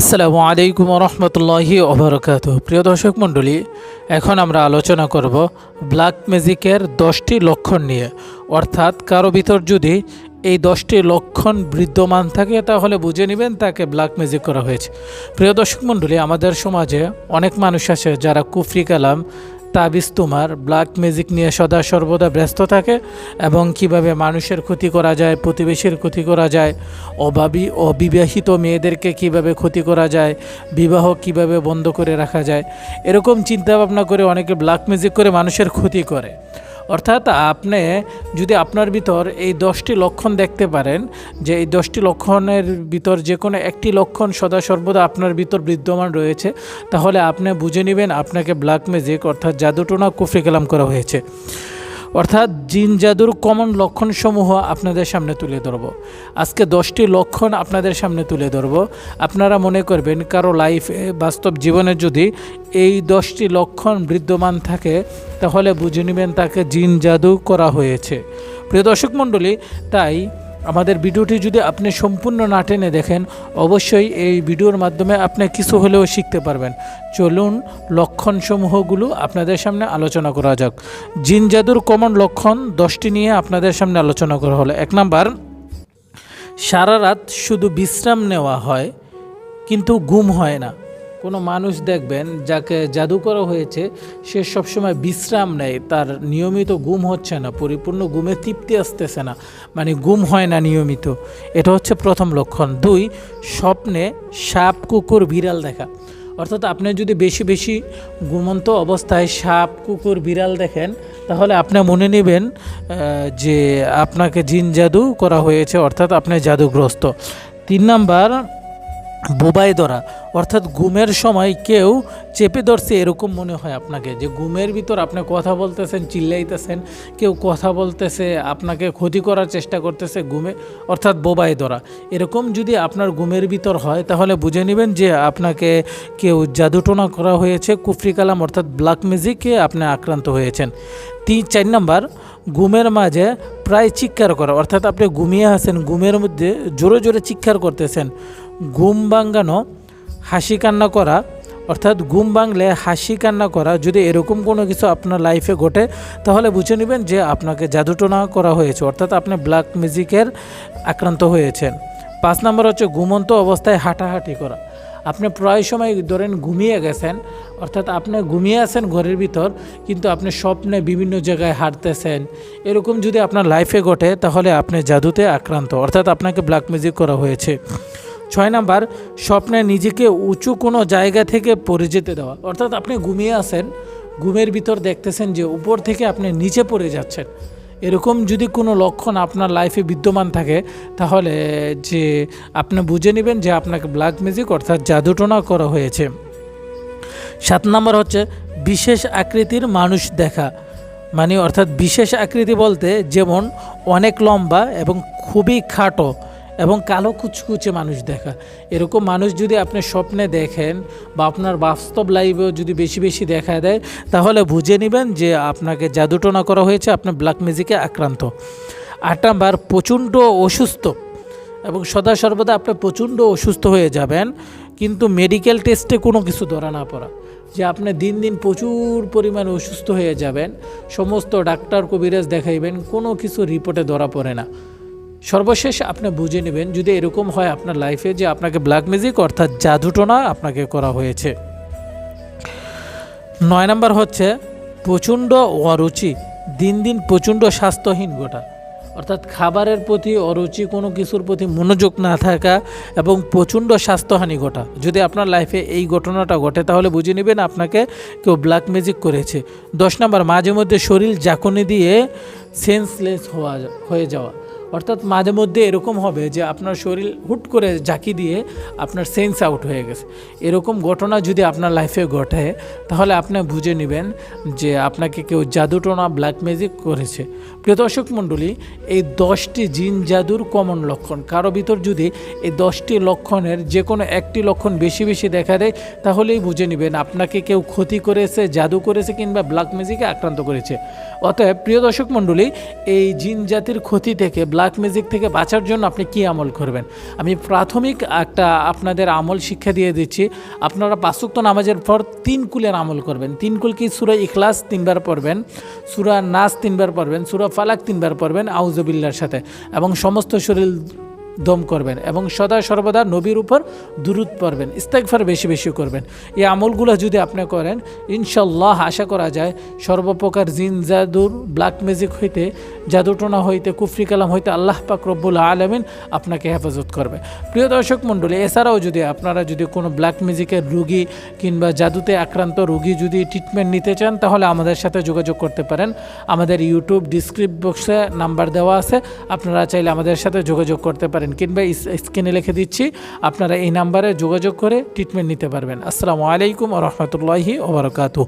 আসসালামু আলাইকুম রহমতুল্লাহি অবরকাত প্রিয় দর্শক মণ্ডলী, এখন আমরা আলোচনা করব ব্ল্যাক ম্যাজিকের দশটি লক্ষণ নিয়ে। অর্থাৎ কারও ভিতর যদি এই দশটি লক্ষণ বিদ্যমান থাকে, তাহলে বুঝে নেবেন তাকে ব্ল্যাক ম্যাজিক করা হয়েছে। প্রিয় দর্শক মণ্ডলী, আমাদের সমাজে অনেক মানুষ আছে যারা কুফরি কালাম তাবিজ তোমার। ব্ল্যাক ম্যাজিক নিয়ে সদা সর্বদা ব্যস্ত থাকে এবং কীভাবে মানুষের ক্ষতি করা যায়, প্রতিবেশীর ক্ষতি করা যায়, অভাবী, অবিবাহিত মেয়েদেরকে কীভাবে ক্ষতি করা যায়, বিবাহ কীভাবে বন্ধ করে রাখা যায়, এরকম চিন্তাভাবনা করে অনেকে ব্ল্যাক ম্যাজিক করে মানুষের ক্ষতি করে। অর্থাৎ আপনি যদি আপনার ভিতর এই দশটি লক্ষণ দেখতে পারেন, যে এই দশটি লক্ষণের ভিতর যে কোনো একটি লক্ষণ সদা সর্বদা আপনার ভিতর বিদ্যমান রয়েছে, তাহলে আপনি বুঝে নেবেন আপনাকে ব্ল্যাক ম্যাজিক অর্থাৎ জাদুটোনা কুফরি কালাম করা হয়েছে। অর্থাৎ জিন জাদুর কমন লক্ষণসমূহ আপনাদের সামনে তুলে ধরব। আজকে দশটি লক্ষণ আপনাদের সামনে তুলে ধরব। আপনারা মনে করবেন কারও লাইফে বাস্তব জীবনে যদি এই দশটি লক্ষণ বিদ্যমান থাকে, তাহলে বুঝে নেবেন তাকে জিন জাদু করা হয়েছে। প্রিয় দর্শক মণ্ডলী, তাই আমাদের ভিডিওটি যদি আপনি সম্পূর্ণ না টেনে দেখেন, অবশ্যই এই ভিডিওর মাধ্যমে আপনি কিছু হলেও শিখতে পারবেন। চলুন লক্ষণসমূহগুলো আপনাদের সামনে আলোচনা করা যাক। জিন জাদুর কমন লক্ষণ দশটি নিয়ে আপনাদের সামনে আলোচনা করা হলো। এক নাম্বার, সারা রাত শুধু বিশ্রাম নেওয়া হয়, কিন্তু ঘুম হয় না। কোনো মানুষ দেখবেন যাকে জাদু করা হয়েছে, সে সবসময় বিশ্রাম নেয়, তার নিয়মিত ঘুম হচ্ছে না, পরিপূর্ণ ঘুমে তৃপ্তি আসতেছে না মানে ঘুম হয় না নিয়মিত। এটা হচ্ছে প্রথম লক্ষণ। দুই, স্বপ্নে সাপ, কুকুর বিড়াল দেখা। অর্থাৎ আপনি যদি বেশি বেশি ঘুমন্ত অবস্থায় সাপ, কুকুর, বিড়াল দেখেন, তাহলে আপনি মনে নেবেন যে আপনাকে জিন জাদু করা হয়েছে, অর্থাৎ আপনি জাদুগ্রস্ত। তিন নাম্বার বোবাই ধরা। অর্থাৎ ঘুমের সময় কেউ চেপে ধরছে এরকম মনে হয় আপনাকে। যে ঘুমের ভিতর আপনি কথা বলতেছেন, চিল্লাইতেছেন, কেউ কথা বলতেছে, আপনাকে ক্ষতি করার চেষ্টা করতেছে ঘুমে, অর্থাৎ বোবাই ধরা। এরকম যদি আপনার ঘুমের ভিতর হয়, তাহলে বুঝে নেবেন যে আপনাকে কেউ জাদুটোনা করা হয়েছে, কুফরি কালাম অর্থাৎ ব্ল্যাক মিউজিকে আপনি আক্রান্ত হয়েছেন। তিন, চার নাম্বার, ঘুমের মাঝে প্রায় চিৎকার করা। অর্থাৎ আপনি ঘুমিয়ে আছেন, ঘুমের মধ্যে জোরে জোরে চিৎকার করতেছেন। ঘুম ভাঙ্গানো হাসি কান্না করা, অর্থাৎ ঘুম ভাঙলে হাসি কান্না করা যদি এরকম কোনো কিছু আপনার লাইফে ঘটে, তাহলে বুঝে নেবেন যে আপনাকে জাদুটোনা করা হয়েছে, অর্থাৎ আপনি ব্ল্যাক মিউজিকের আক্রান্ত হয়েছেন। পাঁচ নম্বর হচ্ছে ঘুমন্ত অবস্থায় হাঁটাহাঁটি করা। আপনি প্রায় সময় ধরেন ঘুমিয়ে গেছেন, অর্থাৎ আপনি ঘুমিয়ে আছেন ঘরের ভিতর, কিন্তু আপনি স্বপ্নে বিভিন্ন জায়গায় হাঁটতেছেন। এরকম যদি আপনার লাইফে ঘটে, তাহলে আপনি জাদুতে আক্রান্ত, অর্থাৎ আপনাকে ব্ল্যাক ম্যাজিক করা হয়েছে। ছয় নাম্বার, স্বপ্নে নিজেকে উঁচু কোনো জায়গা থেকে পড়ে যেতে দেওয়া। অর্থাৎ আপনি ঘুমিয়ে আসেন ঘুমের ভিতর দেখতেছেন যে উপর থেকে আপনি নিচে পড়ে যাচ্ছেন। এরকম যদি কোনো লক্ষণ আপনার লাইফে বিদ্যমান থাকে, তাহলে যে আপনি বুঝে নেবেন যে আপনাকে ব্ল্যাক ম্যাজিক অর্থাৎ জাদুটোনা করা হয়েছে। সাত নম্বর হচ্ছে, বিশেষ আকৃতির মানুষ দেখা। মানে অর্থাৎ বিশেষ আকৃতি বলতে যেমন অনেক লম্বা এবং খুবই খাটো। এবং কালো কুচকুচে মানুষ দেখা। এরকম মানুষ যদি আপনি স্বপ্নে দেখেন বা আপনার বাস্তব লাইফেও যদি বেশি বেশি দেখা দেয়, তাহলে বুঝে নেবেন যে আপনাকে জাদুটনা করা হয়েছে, আপনি ব্ল্যাক ম্যাজিকে আক্রান্ত। আট নাম্বার প্রচণ্ড অসুস্থ। এবং সদা সর্বদা আপনি প্রচণ্ড অসুস্থ হয়ে যাবেন, কিন্তু মেডিকেল টেস্টে কোনো কিছু ধরা না পড়া। যে আপনি দিন দিন প্রচুর পরিমাণে অসুস্থ হয়ে যাবেন, সমস্ত ডাক্তার, কবিরাজ দেখাইবেন, কোনো কিছু রিপোর্টে ধরা পড়ে না। সর্বশেষ আপনি বুঝে নেবেন যদি এরকম হয় আপনার লাইফে যে আপনাকে ব্ল্যাক ম্যাজিক অর্থাৎ জাদুটোনা আপনাকে করা হয়েছে। নয় নম্বর হচ্ছে, প্রচণ্ড অরুচি, দিন দিন প্রচণ্ড স্বাস্থ্যহীন গোটা। অর্থাৎ খাবারের প্রতি অরুচি, কোনো কিছুর প্রতি মনোযোগ না থাকা এবং প্রচণ্ড স্বাস্থ্যহানি ঘটা যদি আপনার লাইফে এই ঘটনাটা ঘটে, তাহলে বুঝে নেবেন আপনাকে কেউ ব্ল্যাক ম্যাজিক করেছে। দশ নম্বর মাঝে মধ্যে শরীর জাকনি দিয়ে সেন্সলেস হওয়া, হয়ে যাওয়া। অর্থাৎ মাঝে মধ্যে এরকম হবে যে আপনার শরীর হুট করে জাকি দিয়ে আপনার সেন্স আউট হয়ে গেছে। এরকম ঘটনা যদি আপনার লাইফে ঘটে, তাহলে আপনি বুঝে নেবেন যে আপনাকে কেউ জাদুটোনা ব্ল্যাক ম্যাজিক করেছে। প্রিয় দর্শক মণ্ডলী, এই দশটি জিন জাদুর কমন লক্ষণ, কারও ভিতর যদি এই দশটি লক্ষণের যে কোনো একটি লক্ষণ বেশি বেশি দেখা দেয়, তাহলেই বুঝে নেবেন আপনাকে কেউ ক্ষতি করেছে, জাদু করেছে কিংবা ব্ল্যাক ম্যাজিকে আক্রান্ত করেছে। অতএব প্রিয় দর্শক মণ্ডলী, এই জিন জাতির ক্ষতি থেকে ব্ল্যাক ব্ল্যাক ম্যাজিক থেকে বাঁচার জন্য আপনি কি আমল করবেন? আমি প্রাথমিক একটা আপনাদের আমল শিক্ষা দিয়ে দিচ্ছি। আপনারা পাঁচুক্ত নামাজের পর তিন কুলের আমল করবেন। তিন কুল কি? সুরা ইখলাস তিনবার পড়বেন, সুরা নাস তিনবার পড়বেন, সুরা ফালাক তিনবার পড়বেন আউজবিল্লার সাথে। এবং সমস্ত শরীর দম করবেন এবং সদা সর্বদা নবীর উপর দুরুদ পড়বেন ইস্তেকফার বেশি বেশি করবেন। এই আমলগুলো যদি আপনি করেন, ইনশাল্লাহ আশা করা যায় সর্বপ্রকার জিন, জাদুর, ব্ল্যাক ম্যাজিক হইতে, জাদুটনা হইতে, কুফরি কালাম হইতে আল্লাহ পাক রব্বুল আলমিন আপনাকে হেফাজত করবে। প্রিয় দর্শক মণ্ডলী, এছাড়াও যদি আপনারা যদি কোনো ব্ল্যাক ম্যাজিকের রুগী কিংবা জাদুতে আক্রান্ত রুগী যদি ট্রিটমেন্ট নিতে চান, তাহলে আমাদের সাথে যোগাযোগ করতে পারেন। আমাদের ইউটিউব ডিসক্রিপ বক্সে নাম্বার দেওয়া আছে, আপনারা চাইলে আমাদের সাথে যোগাযোগ করতে পারেন কিংবা স্ক্রিনে লিখে দিচ্ছি, আপনারা এই নাম্বারে যোগাযোগ করে ট্রিটমেন্ট নিতে পারবেন। আসসালামু আলাইকুম রহমতুল্লাহি ওবরাকাতু